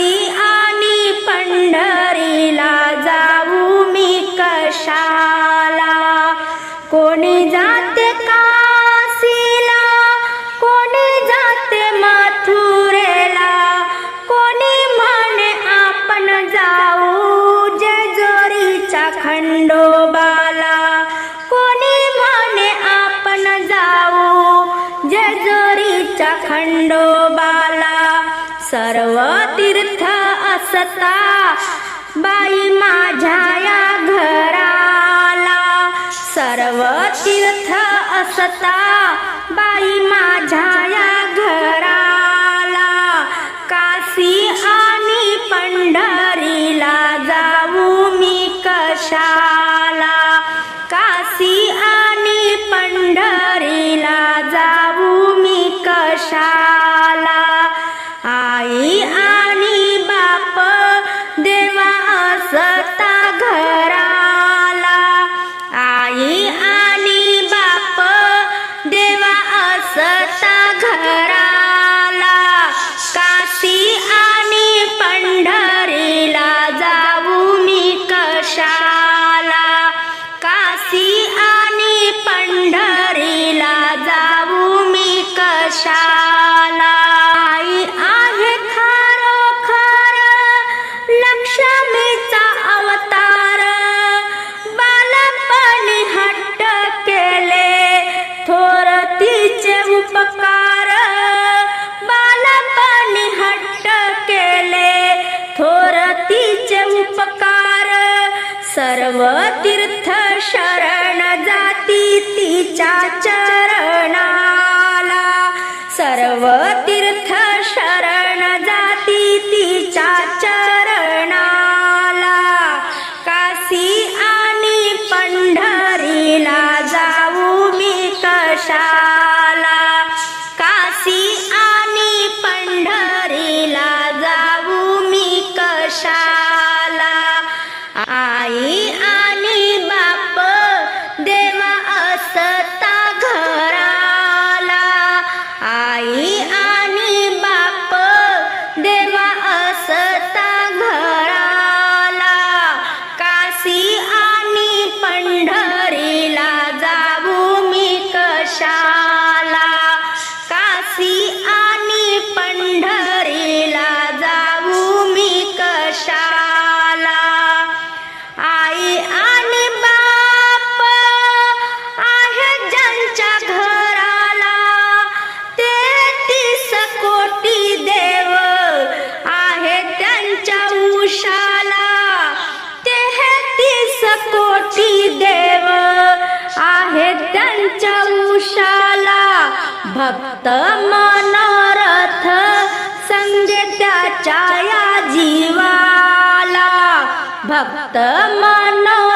काशी आणि पंढरीला जाऊ मी कशाला? कोणी जाते काशीला? कोणी जाते माथुरेला? कोणी म्हणे आपण जाऊ जेजोरीचा खंडोबा सर्व तीर्थ असता. बाई माझ्या या घराला सर्व तीर्थ अस तुझे उपकार. सर्व तीर्थ शरण जाती तिच्या चरणाला. सर्व विशाला भक्त मनोरथ संगे त्याच्या या जीवाला. भक्त मन